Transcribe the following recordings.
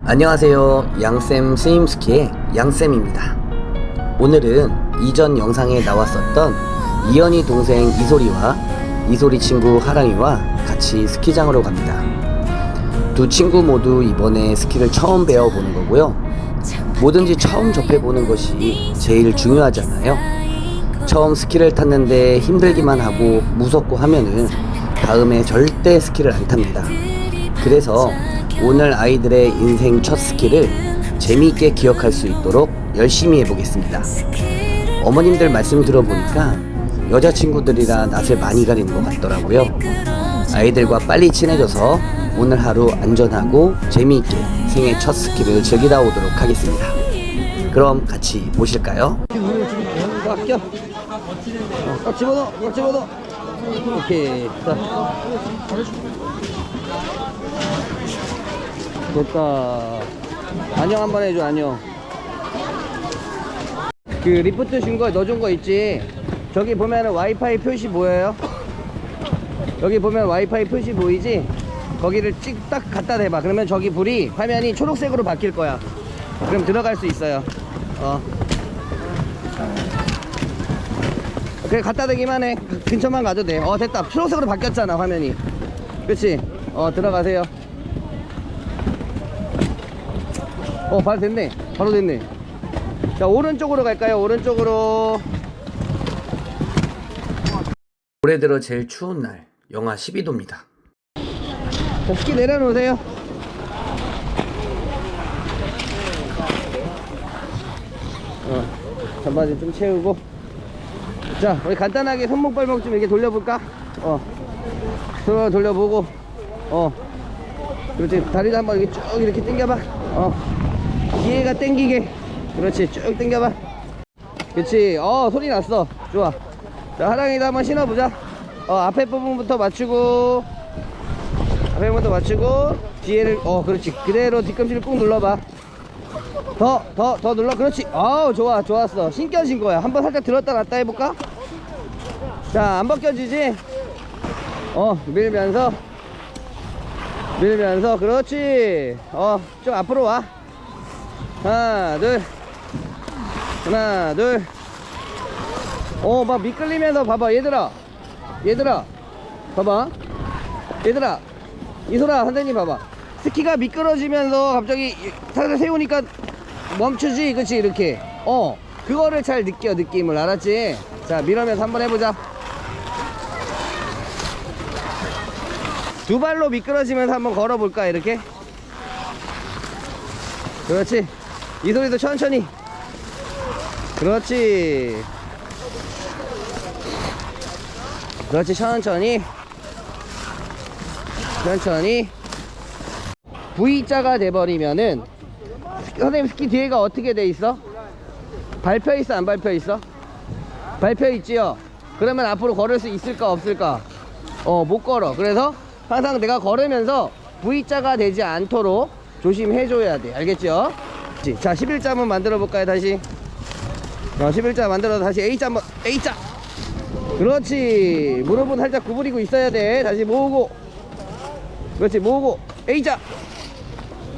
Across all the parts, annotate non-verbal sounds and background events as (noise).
안녕하세요. 양쌤 스님스키의 양쌤입니다. 오늘은 이전 영상에 나왔었던 이현이 동생 이소리와 이소리 친구 하랑이와 같이 스키장으로 갑니다. 두 친구 모두 이번에 스키를 처음 배워보는 거고요. 뭐든지 처음 접해보는 것이 제일 중요하잖아요. 처음 스키를 탔는데 힘들기만 하고 무섭고 하면은 다음에 절대 스키를 안 탑니다. 그래서 오늘 아이들의 인생 첫 스키를 재미있게 기억할 수 있도록 열심히 해보겠습니다. 어머님들 말씀 들어보니까 여자친구들이라 낯을 많이 가리는 것 같더라고요. 아이들과 빨리 친해져서 오늘 하루 안전하고 재미있게 생애 첫 스키를 즐기다 오도록 하겠습니다. 그럼 같이 보실까요? 꽉 껴. 어, 꽉 집어넣어. 꽉 집어넣어. 오케이. 자. 됐다. 안녕 한 번 해줘, 안녕. 그 리프트 준 거, 너 준 거 있지? 저기 보면은 와이파이 표시 보여요? 여기 보면 와이파이 표시 보이지? 거기를 찍 딱 갖다 대봐. 그러면 저기 불이 화면이 초록색으로 바뀔 거야. 그럼 들어갈 수 있어요. 어. 그래 갖다 대기만 해. 근처만 가도 돼. 어 됐다. 초록색으로 바뀌었잖아 화면이. 그렇지? 어 들어가세요. 어 바로 됐네. 바로 됐네. 자 오른쪽으로 갈까요? 오른쪽으로. 올해 들어 제일 추운 날 영하 12도입니다. 자, 스키 내려놓으세요. 어, 전바지 좀 채우고. 자, 우리 간단하게 손목 발목 좀 이렇게 돌려볼까? 어, 돌려 돌려보고. 어, 그렇지. 다리도 한번 이렇게 쭉 이렇게 당겨봐. 어, 뒤에가 당기게. 그렇지. 쭉 당겨봐. 그렇지. 어, 소리 났어. 좋아. 자, 하랑이도 한번 신어보자. 어, 앞에 부분부터 맞추고. 앞에 부분부터 맞추고. 뒤에를, 어, 그렇지. 그대로 뒤꿈치를 꾹 눌러봐. 더, 더, 더 눌러. 그렇지. 아우, 좋아, 좋았어. 신겨 진 거야. 한번 살짝 들었다 놨다 해볼까? 자, 안 벗겨지지? 어, 밀면서. 밀면서. 그렇지. 어, 좀 앞으로 와. 하나, 둘. 하나, 둘. 어, 막 미끌리면서 봐봐. 얘들아. 얘들아. 봐봐. 얘들아. 이소라, 선생님 봐봐. 스키가 미끄러지면서 갑자기 살을 세우니까 멈추지 그치 이렇게 어 그거를 잘 느껴 느낌을 알았지 자 밀으면서 한번 해보자 두 발로 미끄러지면서 한번 걸어볼까 이렇게 그렇지 이 소리도 천천히 그렇지 그렇지 천천히 천천히 V자가 돼버리면은 선생님 스키 뒤에가 어떻게 돼 있어? 밟혀 있어 안 밟혀 있어? 밟혀 있지요? 그러면 앞으로 걸을 수 있을까 없을까? 어 못 걸어 그래서 항상 내가 걸으면서 V자가 되지 않도록 조심해 줘야 돼 알겠죠? 자 11자 한번 만들어 볼까요 다시 어, 11자 만들어서 다시 A자 한번 A자 그렇지. 무릎은 살짝 구부리고 있어야 돼. 다시 모으고. 그렇지 모으고. A자.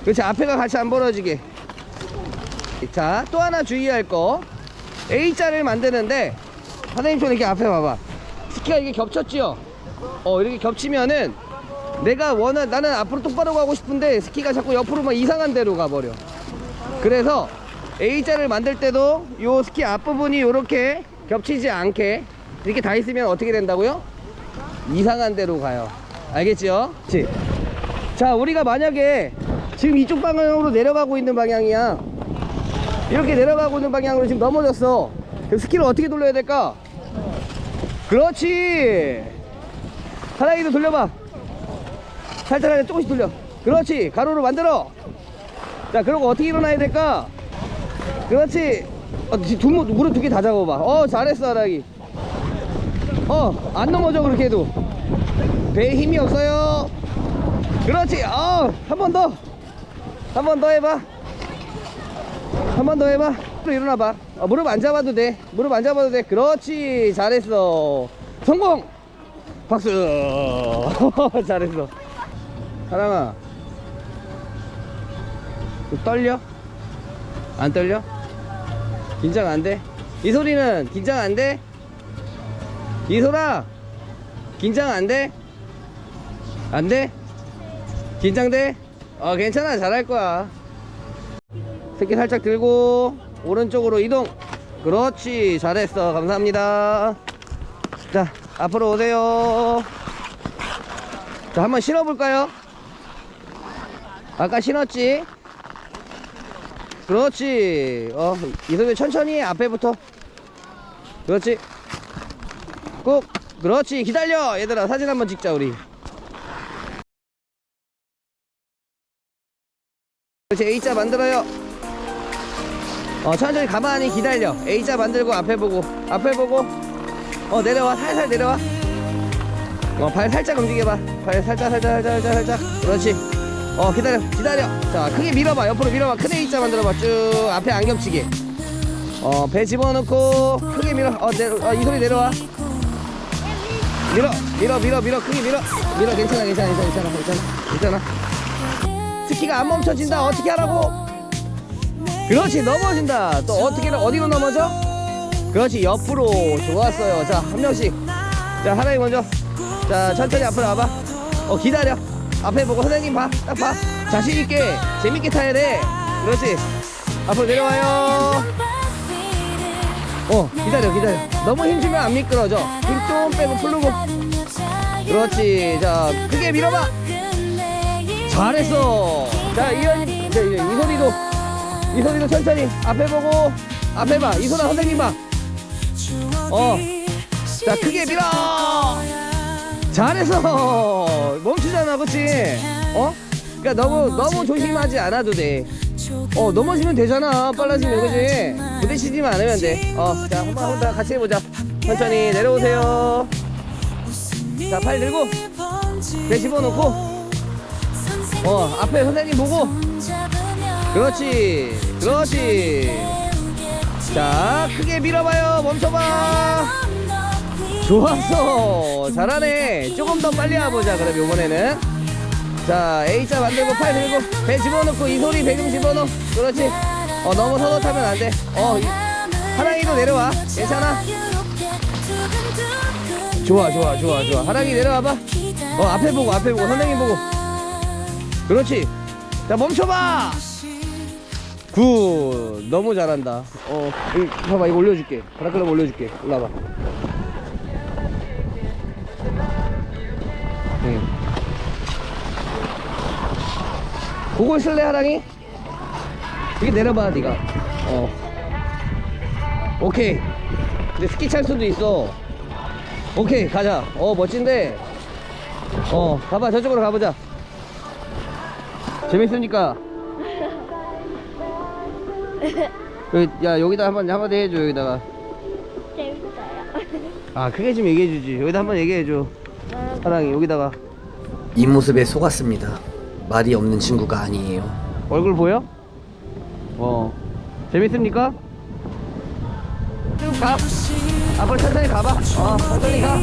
그렇지 앞에가 같이 안 벌어지게. 자 또 하나 주의할 거. A자를 만드는데 좀 이렇게 앞에 봐봐. 스키가 이게 겹쳤지요? 어 이렇게 겹치면은 내가 원한 나는 앞으로 똑바로 가고 싶은데 스키가 자꾸 옆으로 막 이상한 데로 가버려. 그래서 A자를 만들 때도 요 스키 앞부분이 이렇게 겹치지 않게 이렇게 다 있으면 어떻게 된다고요? 이상한 데로 가요. 알겠죠? 그치? 자 우리가 만약에 지금 이쪽 방향으로 내려가고 있는 방향이야. 이렇게 내려가고 있는 방향으로 지금 넘어졌어. 그럼 스키를 어떻게 돌려야 될까? 그렇지. 하랑이도 돌려봐. 살짝 살짝 조금씩 돌려. 그렇지. 가로로 만들어. 자 그리고 어떻게 일어나야 될까? 그렇지. 어, 뒤- 두, 무- 무릎 두 개 다 잡아봐. 어 잘했어 하랑이 어, 안 넘어져, 그렇게 해도. 배에 힘이 없어요. 그렇지. 어, 한 번 더. 한 번 더 해봐. 한 번 더 해봐. 또 일어나봐. 어, 무릎 안 잡아도 돼. 무릎 안 잡아도 돼. 그렇지. 잘했어. 성공! 박수! (laughs) 잘했어. 사랑아. 좀 떨려? 안 떨려? 긴장 안 돼? 이 소리는 긴장 안 돼? 이소라! 긴장 안 돼? 안 돼? 긴장돼? 어 괜찮아 잘할 거야 새끼 살짝 들고 오른쪽으로 이동 그렇지 잘했어 감사합니다 자 앞으로 오세요 자 한번 신어볼까요? 아까 신었지? 그렇지 어 이소배 천천히 앞에부터 그렇지 꾹 그렇지. 기다려. 얘들아 사진 한번 찍자 우리. 그렇지 A자 만들어요. 어 천천히 가만히 기다려. A자 만들고 앞에 보고. 앞에 보고. 어 내려와. 살살 내려와. 어 발 살짝 움직여봐. 발 살짝 살짝 살짝 살짝 살짝. 그렇지. 어 기다려. 기다려. 자 크게 밀어봐. 옆으로 밀어봐. 큰 A자 만들어봐. 쭉 앞에 안 겹치게 어 배 집어넣고 크게 밀어. 어, 내려, 어, 이 소리 내려와 밀어 밀어 밀어 밀어 크게 밀어. 밀어 괜찮아 괜찮아 괜찮아 괜찮아 괜찮아 스키가 안 멈춰진다. 어떻게 하라고? 그렇지 넘어진다. 또 어떻게 어디로 넘어져? 그렇지 옆으로. 좋았어요. 자 한 명씩. 자 하나님 먼저. 자 천천히 앞으로 와봐. 어 기다려. 앞에 보고 선생님 봐 딱 봐. 자신 있게 재밌게 타야 돼. 그렇지. 앞으로 내려와요 어 기다려 기다려. 너무 힘주면 안 미끄러져. 힘 좀 빼고 풀르고. 그렇지. 자 크게 밀어봐. 잘했어. 자 이현이 이제 이소리도 이소리도 천천히 앞에 보고 앞에 봐. 이소라 선생님 봐어자 크게 밀어. 잘했어. 멈추잖아 그치? 어? 그러니까 너무 너무 조심하지 않아도 돼 어 넘어지면 되잖아. 빨라지면 그지? 부딪히지만 않으면 돼어자 한번 한번 같이 해보자. 천천히 내려오세요. 자 팔 들고 배 집어넣고. 어 앞에 선생님 보고. 그렇지 그렇지. 자 크게 밀어봐요. 멈춰봐. 좋았어 잘하네. 조금 더 빨리 와보자. 그럼 요번에는 자 A자 만들고 팔 들고 배 집어넣고 이 소리 배금 집어넣어. 그렇지? 어 너무 서서 타면 안돼 어 하랑이도 내려와. 괜찮아? 좋아 좋아 좋아 좋아. 하랑이 내려와봐. 어 앞에 보고 앞에 보고 선생님 보고. 그렇지? 자 멈춰봐! 굿. 너무 잘한다. 어 이, 봐봐 이거 올려줄게. 바라클럽 올려줄게. 올라와봐 보고 있을래 하랑이? 여기 내려봐 네가. 어. 오케이. 근데 스키 찰 수도 있어. 오케이 가자. 어 멋진데? 어 가봐. 저쪽으로 가보자. 재밌습니까? (laughs) 여기, 야 여기다 한번 한마디 해줘 여기다가. 재밌어요. 아 크게 좀 얘기해주지. 여기다 한번 얘기해줘. 사랑이 여기다가. 이 모습에 속았습니다 말이 없는 친구가 아니에요 얼굴 보여? 어 재밌습니까? 쭉 가 앞으로 천천히 가봐 어 천천히 가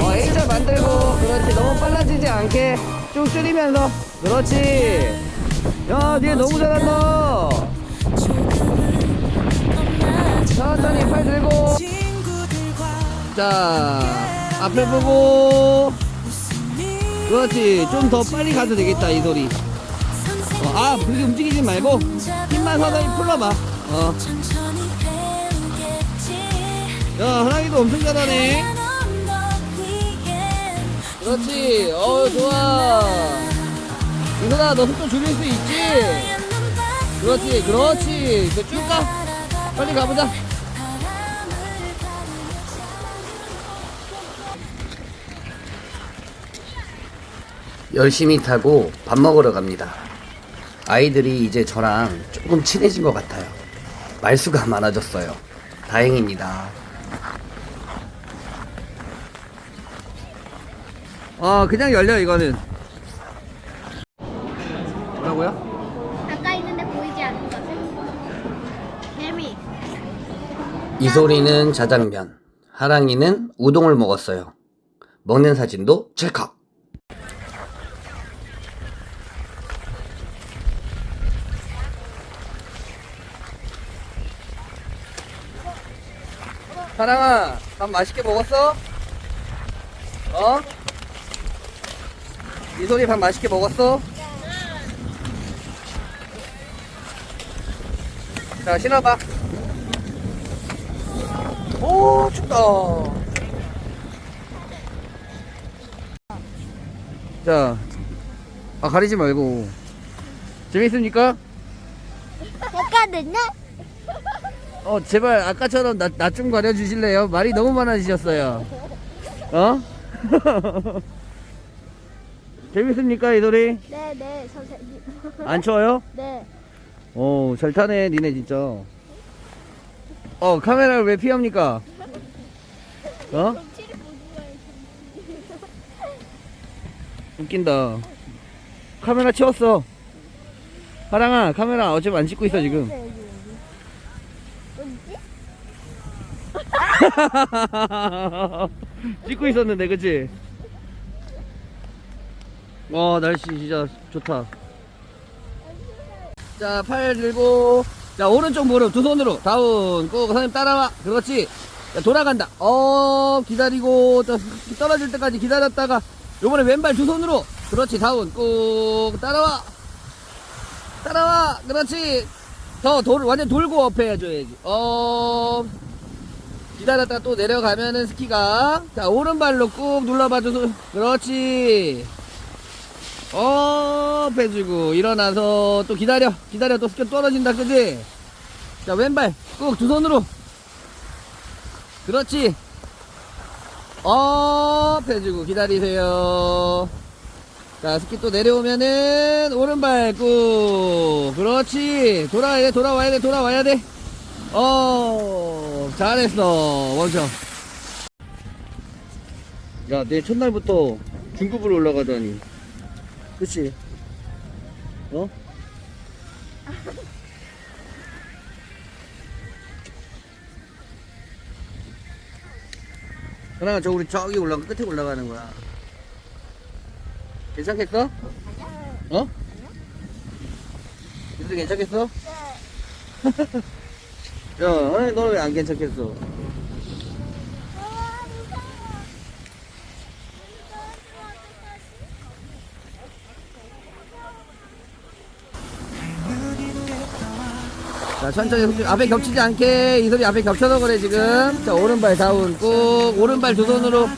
어, A자 만들고, 그렇지. 너무 빨라지지 않게 쭉 줄이면서. 그렇지. 야, 니네 너무 잘한다. 천천히 팔 들고. 자, 앞에 보고. 그렇지. 좀 더 빨리 가도 되겠다, 이 소리. 어, 아, 그렇게 움직이지 말고, 힘만 서서히 풀러봐. 어. 야, 하랑이도 엄청 잘하네. 그렇지. 어, 좋아. 이소나, 너 속도 줄일 수 있지? 그렇지, 그렇지. 그쭉 가. 빨리 가보자. 열심히 타고 밥 먹으러 갑니다. 아이들이 이제 저랑 조금 친해진 것 같아요. 말수가 많아졌어요. 다행입니다. 어 그냥 열려 이거는 뭐라고요? 아까 있는데 보이지 않는 것은 개미 이소리는 자장면 하랑이는 우동을 먹었어요 먹는 사진도 찰칵 하랑아 밥 맛있게 먹었어? 어? 이소리 밥 맛있게 먹었어? 자 신어봐 오 춥다 자 아, 가리지 말고 재밌습니까? 했거든요 어 제발 아까처럼 나좀 가려 주실래요? 말이 너무 많아지셨어요 어? (laughs) 재밌습니까 이 소리? 네 네 선생님 안 추워요? 네 오, 잘 타네, 니네 진짜. 어, 카메라를 왜 피합니까? 어? 웃긴다. 카메라 치웠어. 하랑아, 카메라 어차피 안 찍고 있어, 지금. 어디지? (laughs) 찍고 있었는데, 그치? 와, 날씨 진짜 좋다. 자, 팔 들고. 자, 오른쪽 무릎 두 손으로. 다운. 꾹. 선생님 따라와. 그렇지. 자, 돌아간다. 어, 기다리고. 또 떨어질 때까지 기다렸다가. 요번에 왼발 두 손으로. 그렇지. 다운. 꾹. 따라와. 따라와. 그렇지. 더 돌, 완전 돌고 업 해줘야지. 어. 기다렸다가 또 내려가면은 스키가. 자, 오른발로 꾹 눌러봐줘서. 그렇지. 어, 빼주고, 일어나서 또 기다려. 기다려. 또 스키 떨어진다. 그지? 자, 왼발 꾹 두 손으로. 그렇지. 어, 빼주고, 기다리세요. 자, 스키 또 내려오면은, 오른발 꾹. 그렇지. 돌아와야 돼, 돌아와야 돼, 돌아와야 돼. 어, 잘했어. 멈춰. 야, 내 첫날부터 중급으로 올라가다니. 그치? 어? 하나 저 우리 저기 올라가 끝에 올라가는 거야. 괜찮겠어? 어? 이들 괜찮겠어? (laughs) 야, 아니 너는 왜 안 괜찮겠어? 자 천천히 손- 앞에 겹치지 않게. 이 소리 앞에 겹쳐서 그래 지금. 자 오른발 다운 꾹. 오른발 두 손으로.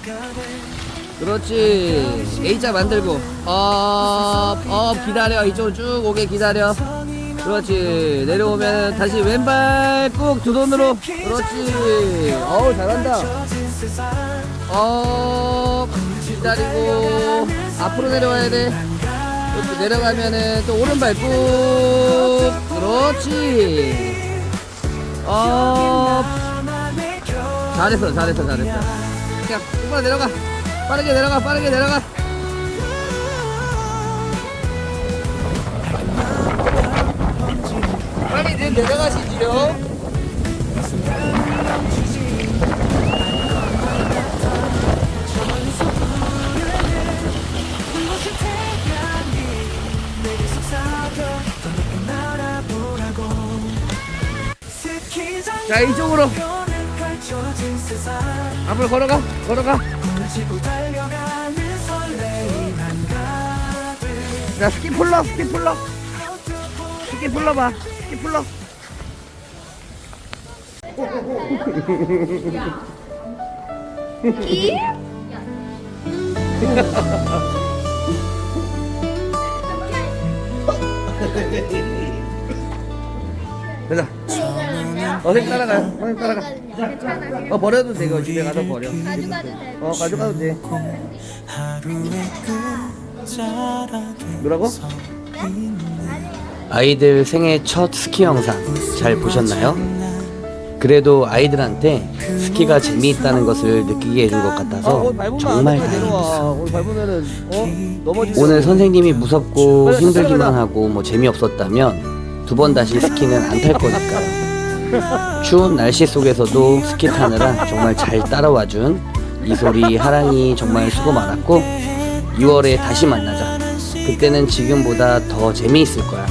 그렇지. A자 만들고. 업 업. 기다려. 이쪽으로 쭉 오게 기다려 그렇지. 내려오면 다시 왼발 꾹 두 손으로. 그렇지. 어우 잘한다. 업 기다리고 앞으로 내려와야 돼. 이렇게 내려가면은 또 오른발 꾹. 그렇지. 업 잘했어 잘했어 잘했어. 그냥 똑바로 내려가. 빠르게 내려가 빠르게 내려가 내- 내려가시지요. 자 이쪽으로. 앞으로 걸어가 걸어가. 자 스키 풀러 스키 풀러 스키 풀러봐. 스키 풀러. 가자. 어생 따라가요. 어생 따라가. 어 버려도 돼 이거 집에 가서 버려. 가져가도 돼. 어 가져가도 돼 뭐라고? 아이들 생애 첫 스키 영상 잘 보셨나요? 그래도 아이들한테 스키가 재미있다는 것을 느끼게 해준 것 같아서 정말 다행입니다. 오늘 어 오늘 선생님이 무섭고 힘들기만 하고 뭐 재미없었다면 두 번 다시 스키는 안 탈 거니까요. 추운 날씨 속에서도 스키 타느라 정말 잘 따라와준 이소리 하랑이 정말 수고 많았고 6월에 다시 만나자. 그때는 지금보다 더 재미있을 거야.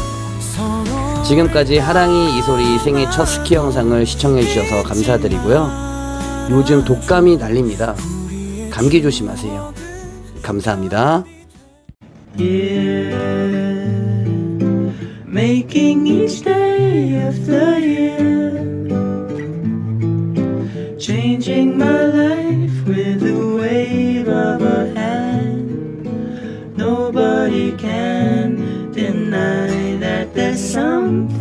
지금까지 하랑이 이소리 생애 첫 스키 영상을 시청해 주셔서 감사드리고요. 요즘 독감이 난립니다. 감기 조심하세요. 감사합니다. Making some